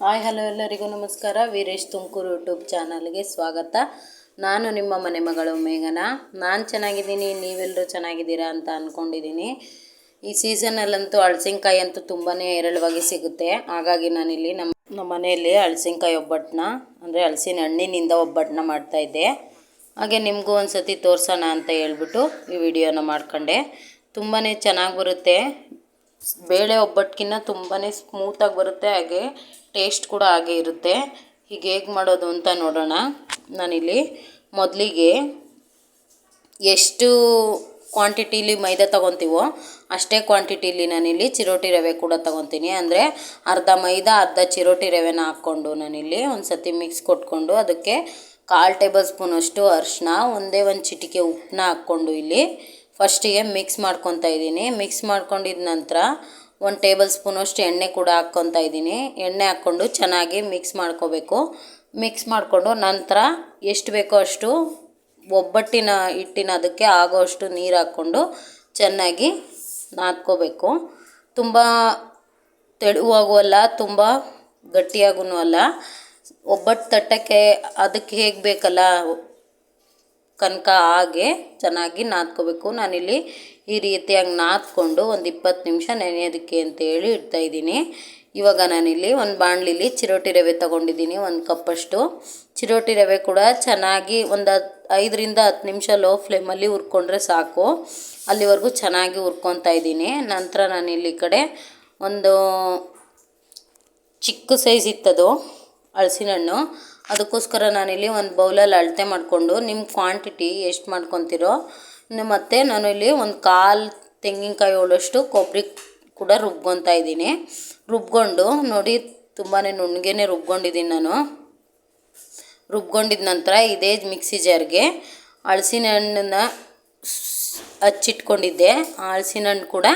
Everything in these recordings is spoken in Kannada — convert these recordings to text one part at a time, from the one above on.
ಹಾಯ್, ಹಲೋ ಎಲ್ಲರಿಗೂ ನಮಸ್ಕಾರ. ವೀರೇಶ್ ತುಮಕೂರು ಯೂಟ್ಯೂಬ್ ಚಾನಲ್ಗೆ ಸ್ವಾಗತ. ನಾನು ನಿಮ್ಮ ಮನೆ ಮಗಳು ಮೇಘನ. ನಾನು ಚೆನ್ನಾಗಿದ್ದೀನಿ ನೀವೆಲ್ಲರೂ ಚೆನ್ನಾಗಿದ್ದೀರಾ ಅಂತ ಅಂದ್ಕೊಂಡಿದ್ದೀನಿ ಈ ಸೀಸನಲ್ಲಂತೂ ಹಳಸಿನಕಾಯಿ ಅಂತೂ ತುಂಬಾ ಹೇರಳವಾಗಿ ಸಿಗುತ್ತೆ. ಹಾಗಾಗಿ ನಾನಿಲ್ಲಿ ನಮ್ಮ ನಮ್ಮ ಮನೆಯಲ್ಲಿ ಹಳಸಿನಕಾಯಿ ಒಬ್ಬಟ್ಟನ್ನ ಅಂದರೆ ಹಲಸಿನ ಹಣ್ಣಿನಿಂದ ಒಬ್ಬಟ್ಟನ್ನ ಮಾಡ್ತಾಯಿದ್ದೆ ಹಾಗೆ ನಿಮಗೂ ಒಂದು ಸತಿ ತೋರಿಸೋಣ ಅಂತ ಹೇಳ್ಬಿಟ್ಟು ಈ ವಿಡಿಯೋನ ಮಾಡ್ಕೊಂಡೆ. ತುಂಬಾ ಚೆನ್ನಾಗಿ ಬರುತ್ತೆ. ಬೇಳೆ ಒಬ್ಬಟ್ಟಿಗಿನ್ನ ತುಂಬಾ ಸ್ಮೂತಾಗಿ ಬರುತ್ತೆ, ಹಾಗೆ ಟೇಸ್ಟ್ ಕೂಡ ಹಾಗೆ ಇರುತ್ತೆ. ಹೀಗೆ ಹೇಗೆ ಮಾಡೋದು ಅಂತ ನೋಡೋಣ. ನಾನಿಲ್ಲಿ ಮೊದಲಿಗೆ ಎಷ್ಟು ಕ್ವಾಂಟಿಟಿಲಿ ಮೈದಾ ತೊಗೊತೀವೋ ಅಷ್ಟೇ ಕ್ವಾಂಟಿಟೀಲಿ ನಾನಿಲ್ಲಿ ಚಿರೋಟಿ ರವೆ ಕೂಡ ತೊಗೊತೀನಿ. ಅಂದರೆ ಅರ್ಧ ಮೈದಾ, ಅರ್ಧ ಚಿರೋಟಿ ರವೆನ ಹಾಕ್ಕೊಂಡು ನಾನಿಲ್ಲಿ ಒಂದು ಸತಿ ಮಿಕ್ಸ್ ಕೊಟ್ಕೊಂಡು ಅದಕ್ಕೆ ಕಾಲು ಟೇಬಲ್ ಸ್ಪೂನಷ್ಟು ಅರಿಶಿನ ಒಂದೇ ಒಂದು ಚಿಟಿಕೆ ಉಪ್ಪನ್ನ ಹಾಕ್ಕೊಂಡು ಇಲ್ಲಿ ಫಸ್ಟಿಗೆ ಮಿಕ್ಸ್ ಮಾಡ್ಕೊತಾ ಇದ್ದೀನಿ. ಮಿಕ್ಸ್ ಮಾಡ್ಕೊಂಡಿದ ನಂತರ ಒಂದು ಟೇಬಲ್ ಸ್ಪೂನಷ್ಟು ಎಣ್ಣೆ ಕೂಡ ಹಾಕ್ಕೊತಾ ಇದ್ದೀನಿ. ಎಣ್ಣೆ ಹಾಕ್ಕೊಂಡು ಚೆನ್ನಾಗಿ ಮಿಕ್ಸ್ ಮಾಡ್ಕೋಬೇಕು. ಮಿಕ್ಸ್ ಮಾಡಿಕೊಂಡು ನಂತರ ಎಷ್ಟು ಬೇಕೋ ಅಷ್ಟು ಒಬ್ಬಟ್ಟಿನ ಹಿಟ್ಟಿನ ಅದಕ್ಕೆ ಆಗೋ ಅಷ್ಟು ನೀರು ಹಾಕ್ಕೊಂಡು ಚೆನ್ನಾಗಿ ನಾದ್ಕೋಬೇಕು. ತುಂಬ ತೆಳುವಾಗೂ ಅಲ್ಲ, ತುಂಬ ಗಟ್ಟಿಯಾಗೂ ಅಲ್ಲ. ಒಬ್ಬಟ್ಟು ತಟ್ಟಕ್ಕೆ ಅದಕ್ಕೆ ಹೇಗೆ ಬೇಕಲ್ಲ ಕನಕ ಹಾಗೆ ಚೆನ್ನಾಗಿ ನಾದ್ಕೋಬೇಕು. ನಾನಿಲ್ಲಿ ಈ ರೀತಿಯಾಗಿ ನಾದ್ಕೊಂಡು ಒಂದು ಇಪ್ಪತ್ತು ನಿಮಿಷ ನೆನೆಯೋದಕ್ಕೆ ಅಂತೇಳಿ ಇಡ್ತಾಯಿದ್ದೀನಿ ಇವಾಗ ನಾನಿಲ್ಲಿ ಒಂದು ಬಾಣಲಿಲಿ ಚಿರೋಟಿ ರವೆ ತೊಗೊಂಡಿದ್ದೀನಿ, ಒಂದು ಕಪ್ಪಷ್ಟು. ಚಿರೋಟಿ ರವೆ ಕೂಡ ಚೆನ್ನಾಗಿ ಒಂದು ಹತ್ತು ಐದರಿಂದ ಹತ್ತು ನಿಮಿಷ ಲೋ ಫ್ಲೇಮಲ್ಲಿ ಹುರ್ಕೊಂಡ್ರೆ ಸಾಕು. ಅಲ್ಲಿವರೆಗೂ ಚೆನ್ನಾಗಿ ಹುರ್ಕೊತಾ ಇದ್ದೀನಿ. ನಂತರ ನಾನಿಲ್ಲಿ ಈ ಕಡೆ ಒಂದು ಚಿಕ್ಕ ಸೈಜ್ ಇತ್ತದು ಹಲಸಿನ ಹಣ್ಣು ಅದಕ್ಕೋಸ್ಕರ ನಾನಿಲ್ಲಿ ಒಂದು ಬೌಲಲ್ಲಿ ಅಳತೆ ಮಾಡಿಕೊಂಡು ನಿಮ್ಮ ಕ್ವಾಂಟಿಟಿ ಎಷ್ಟು ಮಾಡ್ಕೊತಿರೋ ಮತ್ತು ನಾನು ಇಲ್ಲಿ ಒಂದು ಕಾಲು ತೆಂಗಿನಕಾಯಿ ಹೋಳಷ್ಟು ಕೊಬ್ಬರಿ ಕೂಡ ರುಬ್ಕೊತಾ ಇದ್ದೀನಿ. ರುಬ್ಕೊಂಡು ನೋಡಿ ತುಂಬಾ ನುಣ್ಣಗೆನೆ ರುಬ್ಕೊಂಡಿದ್ದೀನಿ ನಾನು. ರುಬ್ಕೊಂಡಿದ ನಂತರ ಇದೇ ಮಿಕ್ಸಿ ಜಾರ್ಗೆ ಹಣ್ಣನ್ನು ಹಚ್ಚಿಟ್ಕೊಂಡಿದ್ದೆ ಆ ಹಣ್ಣು ಕೂಡ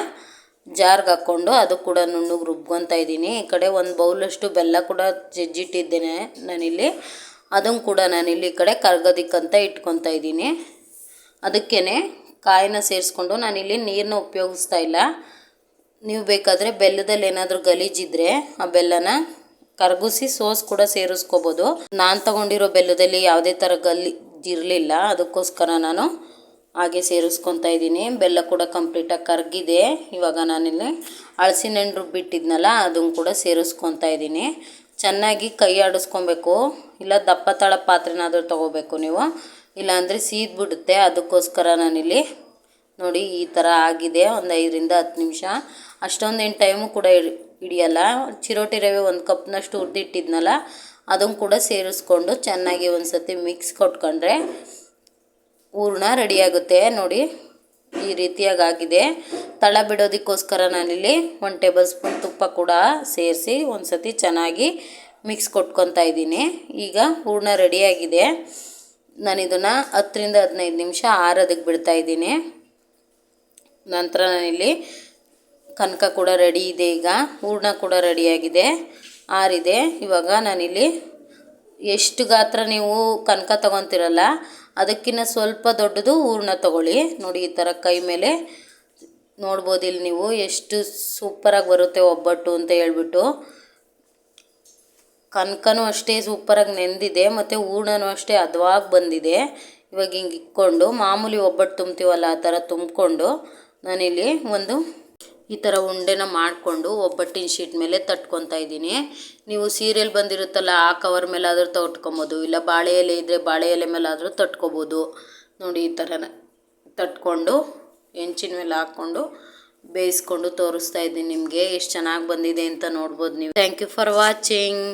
ಜಾರ್ಗೆ ಹಾಕ್ಕೊಂಡು ಅದು ಕೂಡ ನುಣ್ಣಗೆ ರುಬ್ಕೊತಾ ಇದ್ದೀನಿ. ಈ ಕಡೆ ಒಂದು ಬೌಲಷ್ಟು ಬೆಲ್ಲ ಕೂಡ ಜಜ್ಜಿಟ್ಟಿದ್ದೇನೆ ನಾನಿಲ್ಲಿ. ಅದನ್ನು ಕೂಡ ನಾನಿಲ್ಲಿ ಈ ಕಡೆ ಕರ್ಗೋದಿಕ್ಕಂತ ಇಟ್ಕೊತಾ ಇದ್ದೀನಿ. ಅದಕ್ಕೇ ಕಾಯಿನ ಸೇರಿಸ್ಕೊಂಡು ನಾನಿಲ್ಲಿ ನೀರನ್ನ ಉಪಯೋಗಿಸ್ತಾ ಇಲ್ಲ. ನೀವು ಬೇಕಾದರೆ ಬೆಲ್ಲದಲ್ಲಿ ಏನಾದರೂ ಗಲೀಜಿದ್ರೆ ಆ ಬೆಲ್ಲನ ಕರಗಿಸಿ ಸೋಸ್ ಕೂಡ ಸೇರಿಸ್ಕೋಬೋದು. ನಾನು ತಗೊಂಡಿರೋ ಬೆಲ್ಲದಲ್ಲಿ ಯಾವುದೇ ಥರ ಗಲೀಜಿರಲಿಲ್ಲ. ಅದಕ್ಕೋಸ್ಕರ ನಾನು ಹಾಗೆ ಸೇರಿಸ್ಕೊತಾ ಇದ್ದೀನಿ. ಬೆಲ್ಲ ಕೂಡ ಕಂಪ್ಲೀಟಾಗಿ ಕರಗಿದೆ. ಇವಾಗ ನಾನಿಲ್ಲಿ ಹಳಸಿನ ಹಣ್ಣು ರುಬ್ಬಿಟ್ಟಿದ್ನಲ್ಲ ಅದನ್ನು ಕೂಡ ಸೇರಿಸ್ಕೊತಾ ಇದ್ದೀನಿ. ಚೆನ್ನಾಗಿ ಕೈ ಆಡಿಸ್ಕೊಬೇಕು. ಇಲ್ಲ ದಪ್ಪ ತಳ ಪಾತ್ರೆನಾದರೂ ತೊಗೋಬೇಕು ನೀವು. ಇಲ್ಲಾಂದರೆ ಸೀದ್ಬಿಡುತ್ತೆ. ಅದಕ್ಕೋಸ್ಕರ ನಾನಿಲ್ಲಿ ನೋಡಿ ಈ ಥರ ಆಗಿದೆ. ಒಂದು ಐದರಿಂದ ಹತ್ತು ನಿಮಿಷ. ಅಷ್ಟೊಂದೇನು ಟೈಮು ಕೂಡ ಹಿಡಿಯಲ್ಲ. ಚಿರೋಟಿ ರವೆ ಒಂದು ಕಪ್ನಷ್ಟು ಹುರಿದಿಟ್ಟಿದ್ನಲ್ಲ ಅದನ್ನು ಕೂಡ ಸೇರಿಸ್ಕೊಂಡು ಚೆನ್ನಾಗಿ ಒಂದು ಸತಿ ಮಿಕ್ಸ್ ಕೊಟ್ಕೊಂಡ್ರೆ ಹೂರ್ಣ ರೆಡಿಯಾಗುತ್ತೆ. ನೋಡಿ, ಈ ರೀತಿಯಾಗಿ ಆಗಿದೆ ತಳ ಬಿಡೋದಕ್ಕೋಸ್ಕರ ನಾನಿಲ್ಲಿ ಒಂದು ಟೇಬಲ್ ಸ್ಪೂನ್ ತುಪ್ಪ ಕೂಡ ಸೇರಿಸಿ ಒಂದು ಸತಿ ಚೆನ್ನಾಗಿ ಮಿಕ್ಸ್ ಕೊಟ್ಕೊತಾ ಇದ್ದೀನಿ. ಈಗ ಹೂರ್ಣ ರೆಡಿಯಾಗಿದೆ. ನಾನು ಇದನ್ನು ಹತ್ತರಿಂದ ಹದಿನೈದು ನಿಮಿಷ ಆರೋದಕ್ಕೆ ಬಿಡ್ತಾ ಇದ್ದೀನಿ. ನಂತರ ನಾನಿಲ್ಲಿ ಕನಕ ಕೂಡ ರೆಡಿ ಇದೆ ಈಗ. ಹೂರ್ಣ ಕೂಡ ರೆಡಿಯಾಗಿದೆ. ಆರಿದೆ. ಇವಾಗ ನಾನಿಲ್ಲಿ ಎಷ್ಟು ಗಾತ್ರ ನೀವು ಕನಕ ತೊಗೊತಿರಲ್ಲ ಅದಕ್ಕಿಂತ ಸ್ವಲ್ಪ ದೊಡ್ಡದು ಹೂರ್ಣ ತೊಗೊಳ್ಳಿ. ನೋಡಿ, ಈ ಥರ ಕೈ ಮೇಲೆ ನೋಡ್ಬೋದು ಇಲ್ಲಿ ನೀವು ಎಷ್ಟು ಸೂಪರಾಗಿ ಬರುತ್ತೆ ಒಬ್ಬಟ್ಟು ಅಂತ ಹೇಳ್ಬಿಟ್ಟು. ಕನಕನೂ ಅಷ್ಟೇ ಸೂಪರಾಗಿ ನೆಂದಿದೆ, ಮತ್ತು ಹೂರ್ಣನೂ ಅಷ್ಟೇ ಹದವಾಗಿ ಬಂದಿದೆ. ಇವಾಗ ಹಿಂಗೆ ಇಕ್ಕೊಂಡು, ಮಾಮೂಲಿ ಒಬ್ಬಟ್ಟು ತುಂಬ್ತೀವಲ್ಲ, ಆ ಥರ ತುಂಬಿಕೊಂಡು ನಾನಿಲ್ಲಿ ಒಂದು ಈ ಥರ ಉಂಡೆನ ಮಾಡಿಕೊಂಡು ಒಬ್ಬಟ್ಟಿನ ಶೀಟ್ ಮೇಲೆ ತಟ್ಕೊತಾ ಇದ್ದೀನಿ. ನೀವು ಸೀರಿಯಲ್ ಬಂದಿರುತ್ತಲ್ಲ, ಆ ಕವರ್ ಮೇಲೆ ಆದರೂ ತಟ್ಕೊಬೋದು, ಇಲ್ಲ ಬಾಳೆ ಎಲೆ ಇದ್ದರೆ ಬಾಳೆ ಎಲೆ ಮೇಲಾದರೂ ತಟ್ಕೊಬೋದು. ನೋಡಿ, ಈ ಥರ ತಟ್ಕೊಂಡು, ಹೆಂಚಿನ ಮೇಲೆ ಹಾಕ್ಕೊಂಡು ಬೇಯಿಸ್ಕೊಂಡು ತೋರಿಸ್ತಾ ಇದ್ದೀನಿ ನಿಮಗೆ. ಎಷ್ಟು ಚೆನ್ನಾಗಿ ಬಂದಿದೆ ಅಂತ ನೋಡ್ಬೋದು ನೀವು. Thank you for watching